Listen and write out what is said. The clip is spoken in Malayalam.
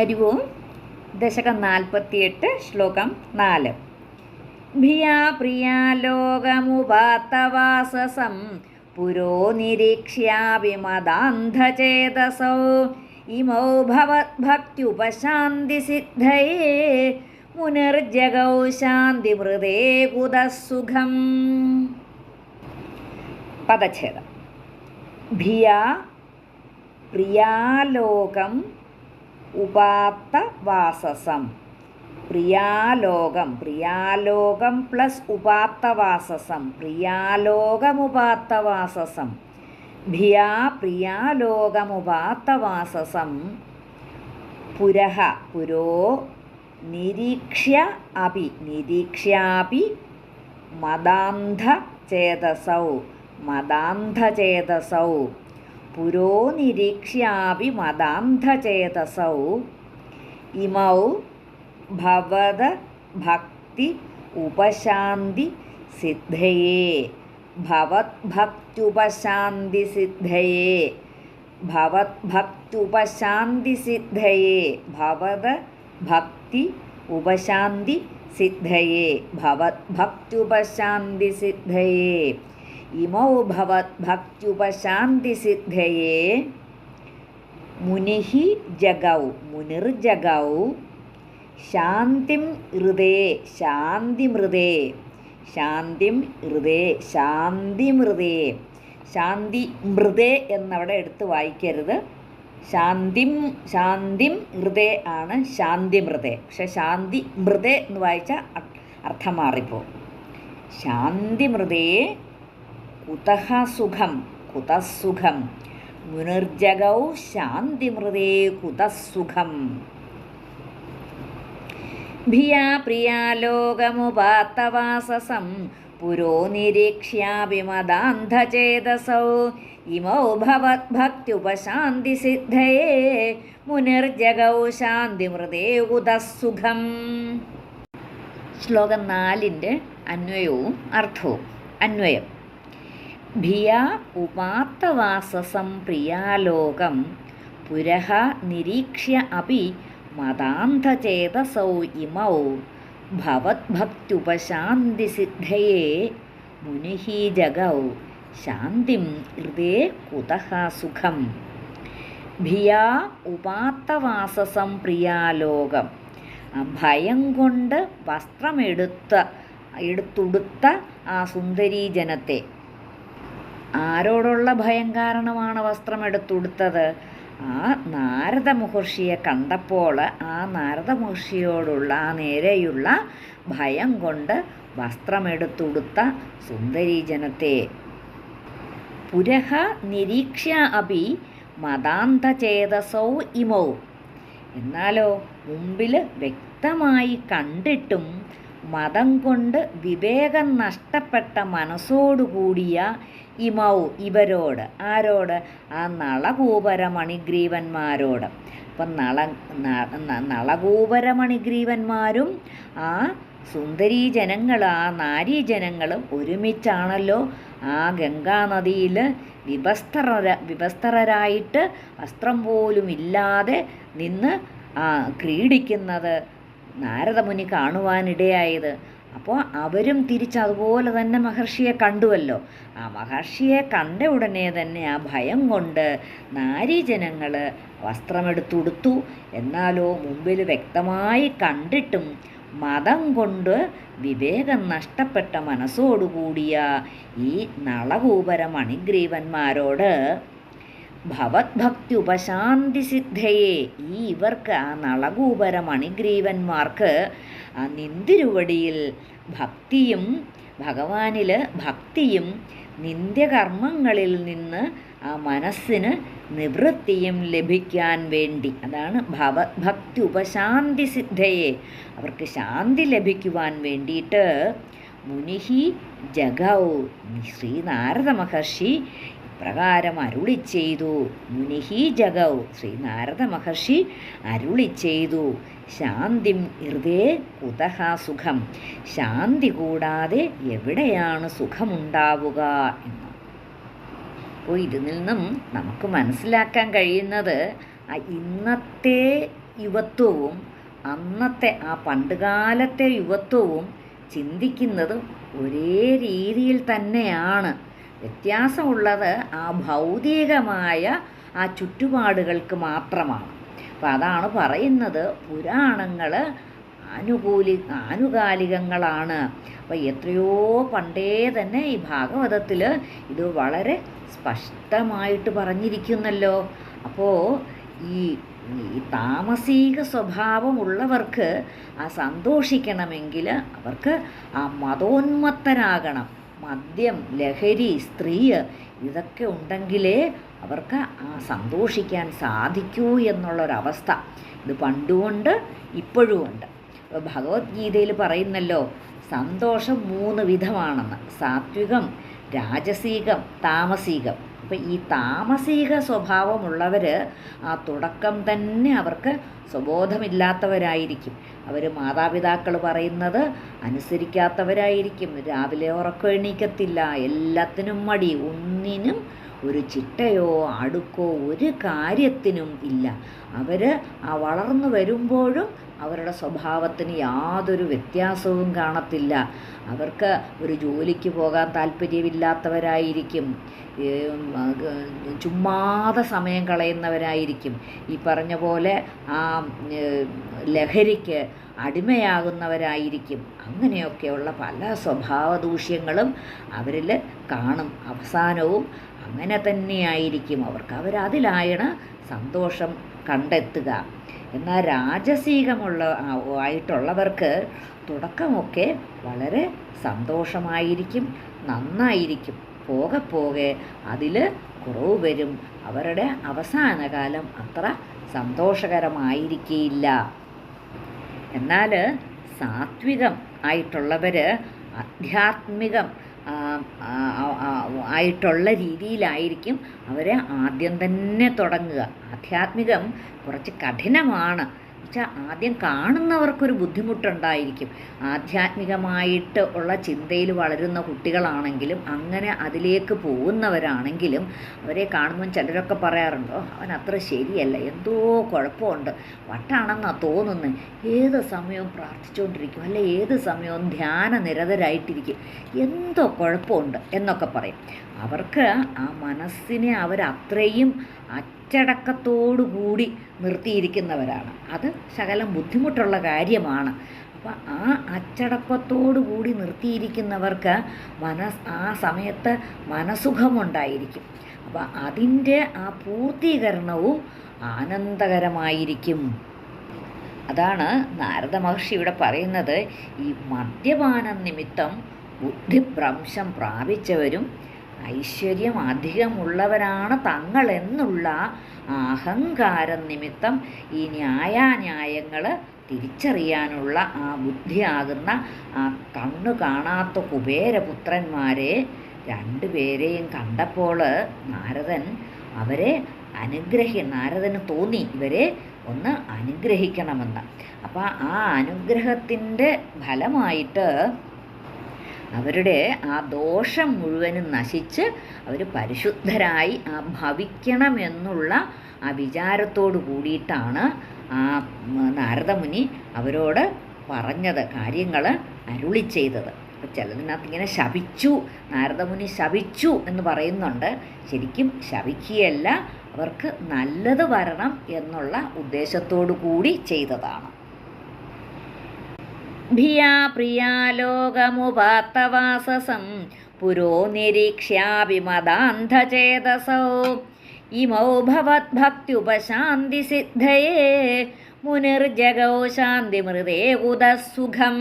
ഹരി ഓം. ദശകം നാൽപ്പത്തിയെട്ട് ശ്ലോകം നാല്. ഭിയാ പ്രിയാ ലോകമുപാത്തവാസസം. പുരോ നിരീക്ഷ്യാവിമദാന്ധചേതസൗ സിദ്ധയെ പുനർജഗൗ ശാന്തി ശാന്തിമൃതേ കുതസുഖം. പദച്ഛേദം. ഭിയാ പ്രിയാലോകം ഉപാത്തവാസസം. പ്രിയാലോകം പ്രിയാലോകം പ്ലസ് ഉപാത്തവാസസം. പ്രിയാലോകമുപാത്തവാസസം. ഭിയാ പ്രിയാലോകമുപാത്തവാസസം. പുരഹ പുരോ നിരീക്ഷ്യ അപി നിരീക്ഷ്യാപി മദാന്ധചേതസൗ. മദാന്ധചേതസൗ. പുരോ നിരീക്ഷ്യാപി മദാന്ധചേതസൗ ഇമൗ ഭവത ഭക്തി ഉപശാന്തി സിദ്ധയേ ഭവദ്ഭക്ത്യുപശാന്തി സിദ്ധയേ ഭവദ്ഭക്ത്യുപശാന്തി സിദ്ധയേ ഭവത ഭക്തി ഉപശാന്തി സിദ്ധയേ ഭവദ്ഭക്ത്യുപശാന്തി സിദ്ധയേ ഇമൗ ഭവദ്ഭക്ത്യുപശാന്തി സിദ്ധയേ മുനിഃ ജഗൗ ശാന്തിം ഹൃദേ ശാന്തിം ശാന്തിമൃതേ ശാന്തി മൃതേ എന്നവിടെ എടുത്ത് വായിക്കരുത്. ശാന്തിം ശാന്തിം ഹൃദേ ആണ് ശാന്തിമൃതേ പക്ഷെ ശാന്തി മൃതേ എന്ന് വായിച്ചാൽ അർത്ഥം മാറിപ്പോ ശാന്തിമൃതേ കുതഃ സുഖം കുതസുഖം മുനിർജഗൗ ശാന്തിമൃതേ കുതസുഖം ഭിയാ പ്രിയാലോകമുപാത്തവാസസം പുരോ നിരീക്ഷ്യാഭിമദാന്ധചേതസൗ. ഇമൗ ഭവദ്ഭക്ത്യുപശാന്തിസിദ്ധയേ മുനിർജഗൗ ശാന്തിമൃതേ കുതസുഖം ശ്ലോകം നാലിന്റെ അന്വയവും അർത്ഥവും. അന്വയം. ഭിയാ ഉപാത്തവാസസം പ്രിയാലോകം. പുരഃ നിരീക്ഷ്യ അപി മതാന്ധചേതസൗ ഇമൗ. ഭവദ്ഭക്ത്യുപശാന്തിസിദ്ധയേ മുനിഃ ജഗൗ. ശാന്തിം ഹൃദേ കുതഃ സുഖം. ഭിയാ ഉപാത്തവാസസം പ്രിയാലോകം. ഭയം കൊണ്ട് വസ്ത്രമെടുത്ത എടുത്തുടുത്ത ആ സുന്ദരീ ജനത്തെ ആരോടുള്ള ഭയം കാരണമാണ് വസ്ത്രമെടുത്തുടുത്തത് ആ നാരദ മഹർഷിയെ കണ്ടപ്പോൾ ആ നാരദ മഹർഷിയോടുള്ള ആ നേരെയുള്ള ഭയം കൊണ്ട് വസ്ത്രമെടുത്തുടുത്ത സുന്ദരീ ജനത്തെ പുരഃ നിരീക്ഷ്യ അപി മതാന്തചേതസൗ ഇമൗ. എന്നാലോ മുമ്പിൽ വ്യക്തമായി കണ്ടിട്ടും മതം കൊണ്ട് വിവേകം നഷ്ടപ്പെട്ട മനസ്സോടുകൂടിയ ഇമൗ ഇവരോട്. ആരോട്? ആ നളകൂപരമണിഗ്രീവന്മാരോട്. അപ്പം നള നളകൂപരമണിഗ്രീവന്മാരും ആ സുന്ദരീ ജനങ്ങൾ ആ നാരീ ജനങ്ങളും ഒരുമിച്ചാണല്ലോ ആ ഗംഗാനദിയിൽ വിഭസ്തര വിഭസ്തരായിട്ട് വസ്ത്രം പോലും ഇല്ലാതെ നിന്ന് ക്രീഡിക്കുന്നത് നാരദമുനി കാണുവാനിടയായത്. അപ്പോൾ അവരും തിരിച്ചതുപോലെ തന്നെ മഹർഷിയെ കണ്ടുവല്ലോ. ആ മഹർഷിയെ കണ്ട ഉടനെ തന്നെ ആ ഭയം കൊണ്ട് നാരീജനങ്ങൾ വസ്ത്രമെടുത്തുടുത്തു. എന്നാലോ മുമ്പിൽ വ്യക്തമായി കണ്ടിട്ടും മതം കൊണ്ട് വിവേകം നഷ്ടപ്പെട്ട മനസ്സോടുകൂടിയ ഈ നളകൂപര മണിഗ്രീവന്മാരോട് ഭവത്ഭക്തി ഉപശാന്തി സിദ്ധയെ ഈ ഇവർക്ക് ആ നളകൂപര മണിഗ്രീവന്മാർക്ക് ആ നിന്തിരുവടിയിൽ ഭക്തിയും ഭഗവാനിൽ ഭക്തിയും നിന്ദ്യകർമ്മങ്ങളിൽ നിന്ന് ആ മനസ്സിന് നിവൃത്തിയും ലഭിക്കാൻ വേണ്ടി. അതാണ് ഭവഭക്തി ഉപശാന്തി സിദ്ധയെ അവർക്ക് ശാന്തി ലഭിക്കുവാൻ വേണ്ടിയിട്ട് മുനിഹി ജഗൗ ശ്രീനാരദ മഹർഷി ഇപ്രകാരം അരുളി ചെയ്തു. മുനിഹി ജഗൗ. ശ്രീ നാരദ മഹർഷി അരുളി ചെയ്തു. ശാന്തിം ഹൃദേ കുതഹ സുഖം. ശാന്തി കൂടാതെ എവിടെയാണ് സുഖമുണ്ടാവുക എന്ന്. അപ്പോൾ ഇതിൽ നിന്നും നമുക്ക് മനസ്സിലാക്കാൻ കഴിയുന്നത് ഇന്നത്തെ യുവത്വവും അന്നത്തെ ആ പണ്ടുകാലത്തെ യുവത്വവും ചിന്തിക്കുന്നതും ഒരേ രീതിയിൽ തന്നെയാണ്. വ്യത്യാസമുള്ളത് ആ ഭൗതികമായ ആ ചുറ്റുപാടുകൾക്ക് മാത്രമാണ്. അപ്പം അതാണ് പറയുന്നത് പുരാണങ്ങൾ ആനുകൂലി ആനുകാലികങ്ങളാണ്. അപ്പോൾ എത്രയോ പണ്ടേ തന്നെ ഈ ഭാഗവതത്തിൽ ഇത് വളരെ സ്പഷ്ടമായിട്ട് പറഞ്ഞിരിക്കുന്നല്ലോ. അപ്പോൾ ഈ ഈ താമസിക സ്വഭാവമുള്ളവർക്ക് ആ സന്തോഷിക്കണമെങ്കിൽ അവർക്ക് ആ മതോന്മത്തരാകണം. മദ്യം ലഹരി സ്ത്രീ ഇതൊക്കെ ഉണ്ടെങ്കിലേ അവർക്ക് ആ സന്തോഷിക്കാൻ സാധിക്കൂ എന്നുള്ളൊരവസ്ഥ. ഇത് പണ്ടുകൊണ്ട് ഇപ്പോഴും ഉണ്ട്. ഭഗവത്ഗീതയിൽ പറയുന്നല്ലോ സന്തോഷം മൂന്ന് വിധമാണെന്ന്. സാത്വികം രാജസീകം താമസീകം. അപ്പം ഈ താമസിക സ്വഭാവമുള്ളവർ ആ തുടക്കം തന്നെ അവർക്ക് സ്വബോധമില്ലാത്തവരായിരിക്കും അവർ മാതാപിതാക്കൾ പറയുന്നത് അനുസരിക്കാത്തവരായിരിക്കും. രാവിലെ ഉറക്കം എണീക്കത്തില്ല. എല്ലാത്തിനും മടി. ഒന്നിനും ഒരു ചിട്ടയോ അടുക്കോ ഒരു കാര്യത്തിനും ഇല്ല. അവർ ആ വളർന്നു വരുമ്പോഴും അവരുടെ സ്വഭാവത്തിന് യാതൊരു വ്യത്യാസവും കാണത്തില്ല. അവർക്ക് ഒരു ജോലിക്ക് പോകാൻ താല്പര്യമില്ലാത്തവരായിരിക്കും. ചുമ്മാതെ സമയം കളയുന്നവരായിരിക്കും. ഈ പറഞ്ഞ പോലെ ആ ലഹരിക്ക് അടിമയാകുന്നവരായിരിക്കും. അങ്ങനെയൊക്കെയുള്ള പല സ്വഭാവ ദൂഷ്യങ്ങളും അവരിൽ കാണും. അവസാനവും അങ്ങനെ തന്നെയായിരിക്കും. അവർക്ക് അവരതിലായാണ് സന്തോഷം കണ്ടെത്തുക. എന്നാൽ രാജസീകമുള്ള ആയിട്ടുള്ളവർക്ക് തുടക്കമൊക്കെ വളരെ സന്തോഷമായിരിക്കും നന്നായിരിക്കും. പോകെ പോകെ അതിൽ കുറവ് വരും. അവരുടെ അവസാനകാലം അത്ര സന്തോഷകരമായിരിക്കില്ല എന്നാൽ സാത്വികം ആയിട്ടുള്ളവർ ആധ്യാത്മികം ആയിട്ടുള്ള രീതിയിലായിരിക്കും അവരെ ആദ്യം തന്നെ തുടങ്ങുക. ആധ്യാത്മികം കുറച്ച് കഠിനമാണ്. വെച്ചാൽ ആദ്യം കാണുന്നവർക്കൊരു ബുദ്ധിമുട്ടുണ്ടായിരിക്കും. ആധ്യാത്മികമായിട്ട് ഉള്ള ചിന്തയിൽ വളരുന്ന കുട്ടികളാണെങ്കിലും അങ്ങനെ അതിലേക്ക് പോകുന്നവരാണെങ്കിലും അവരെ കാണുമ്പോൾ ചിലരൊക്കെ പറയാറുണ്ടോ അവൻ അത്ര ശരിയല്ല എന്തോ കുഴപ്പമുണ്ട് വട്ടാണെന്നാണ് തോന്നുന്നത് ഏത് സമയവും പ്രാർത്ഥിച്ചുകൊണ്ടിരിക്കും അല്ലെ ഏത് സമയവും ധ്യാന നിരതരായിട്ടിരിക്കും. എന്തോ കുഴപ്പമുണ്ട് എന്നൊക്കെ പറയും. അവർക്ക് ആ മനസ്സിനെ അവരത്രയും അച്ചടക്കത്തോടുകൂടി നിർത്തിയിരിക്കുന്നവരാണ്. അത് ശകലം ബുദ്ധിമുട്ടുള്ള കാര്യമാണ്. അപ്പോൾ ആ അച്ചടക്കത്തോടു കൂടി നിർത്തിയിരിക്കുന്നവർക്ക് മനസ് ആ സമയത്ത് മനസുഖമുണ്ടായിരിക്കും അപ്പോൾ അതിന്റെ ആ പൂർത്തീകരണവും ആനന്ദകരമായിരിക്കും. അതാണ് നാരദ മഹർഷി ഇവിടെ പറയുന്നത്. ഈ മദ്യപാനം നിമിത്തം ബുദ്ധിഭ്രംശം പ്രാപിച്ചവരും ഐശ്വര്യം അധികമുള്ളവരാണ് തങ്ങളെന്നുള്ള അഹങ്കാരം നിമിത്തം ഈ ന്യായാന്യായങ്ങൾ തിരിച്ചറിയാനുള്ള ആ ബുദ്ധിയാകുന്ന ആ കണ്ണു കാണാത്ത കുബേരപുത്രന്മാരെ രണ്ടുപേരെയും കണ്ടപ്പോൾ നാരദൻ അവരെ അനുഗ്രഹി നാരദന് തോന്നി ഇവരെ ഒന്ന് അനുഗ്രഹിക്കണമെന്ന്. അപ്പോൾ ആ അനുഗ്രഹത്തിന്റെ ഫലമായിട്ട് അവരുടെ ആ ദോഷം മുഴുവനും നശിച്ച് അവർ പരിശുദ്ധരായി ആ ഭവിക്കണമെന്നുള്ള ആ വിചാരത്തോടു കൂടിയിട്ടാണ് ആ നാരദമുനി അവരോട് പറഞ്ഞത് കാര്യങ്ങൾ അരുളി ചെയ്തത്. അപ്പോൾ ചിലതിനകത്ത് ഇങ്ങനെ ശപിച്ചു നാരദമുനി ശപിച്ചു എന്ന് പറയുന്നുണ്ട്. ശരിക്കും ശപിക്കുകയല്ല അവർക്ക് നല്ലത് വരണം എന്നുള്ള ഉദ്ദേശത്തോടു കൂടി ചെയ്തതാണ്. ഭിയാ പ്രിയാലോകമുപാത്തവാസസം പുരോ നിരീക്ഷ്യാഭിമദാന്ധചേതസൗ ഇമൗ ഭവദ്ഭക്ത്യുപശാന്തിസിദ്ധയേ മുനിർജഗൗ ശാന്തിമൃതേ കുതസുഖം